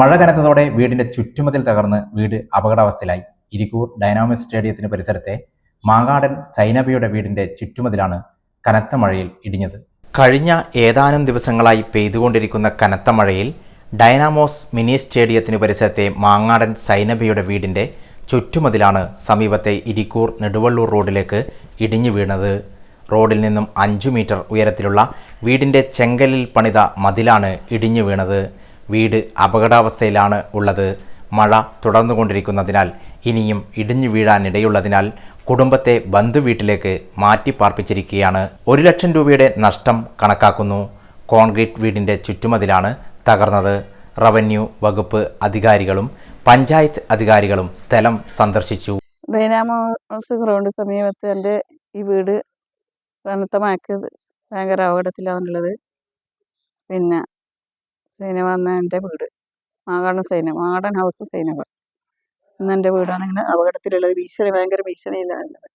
മഴ കനത്തതോടെ വീടിന്റെ ചുറ്റുമതിൽ തകർന്ന് വീട് അപകടാവസ്ഥയിലായി. ഇരിക്കൂർ ഡൈനാമിക് സ്റ്റേഡിയത്തിന് പരിസരത്തെ മാങ്ങാടൻ സൈനബിയുടെ വീടിന്റെ ചുറ്റുമതിലാണ് കനത്ത മഴയിൽ ഇടിഞ്ഞത്. കഴിഞ്ഞ ഏതാനും ദിവസങ്ങളായി പെയ്തുകൊണ്ടിരിക്കുന്ന കനത്ത മഴയിൽ ഡൈനാമോസ് മിനി സ്റ്റേഡിയത്തിന് പരിസരത്തെ മാങ്ങാടൻ സൈനബിയുടെ വീടിന്റെ ചുറ്റുമതിലാണ് സമീപത്തെ ഇരിക്കൂർ നെടുവള്ളൂർ റോഡിലേക്ക് ഇടിഞ്ഞു വീണത്. റോഡിൽ നിന്നും അഞ്ചു മീറ്റർ ഉയരത്തിലുള്ള വീടിന്റെ ചെങ്കലിൽ പണിത മതിലാണ് ഇടിഞ്ഞു വീണത്. വീട് അപകടാവസ്ഥയിലാണ് ഉള്ളത്. മഴ തുടർന്നുകൊണ്ടിരിക്കുന്നതിനാൽ ഇനിയും ഇടിഞ്ഞു വീഴാനിടയുള്ളതിനാൽ കുടുംബത്തെ ബന്ധുവീട്ടിലേക്ക് മാറ്റി പാർപ്പിച്ചിരിക്കുകയാണ്. ഒരു ലക്ഷം രൂപയുടെ നഷ്ടം കണക്കാക്കുന്നു. കോൺക്രീറ്റ് വീടിന്റെ ചുറ്റുമതിലാണ് തകർന്നത്. റവന്യൂ വകുപ്പ് അധികാരികളും പഞ്ചായത്ത് അധികാരികളും സ്ഥലം സന്ദർശിച്ചു. ബൈനാമോസ് ഗ്രൗണ്ട് സമീപത്ത് എന്റെ ഈ വീട് കനത്ത മഴയ്ക്ക് ഭയങ്കര അപകടത്തിലാണുള്ളത്. പിന്നെ സൈനവ എന്ന എന്റെ വീട്. മാകാടൻ സൈന മാകാടൻ ഹൗസ് സൈനവ എന്ന എന്റെ വീടാണ് ഇങ്ങനെ അപകടത്തിലുള്ളത് ഭീഷണി ഭയങ്കര ഭീഷണിയിലാണ്. ഉള്ളത്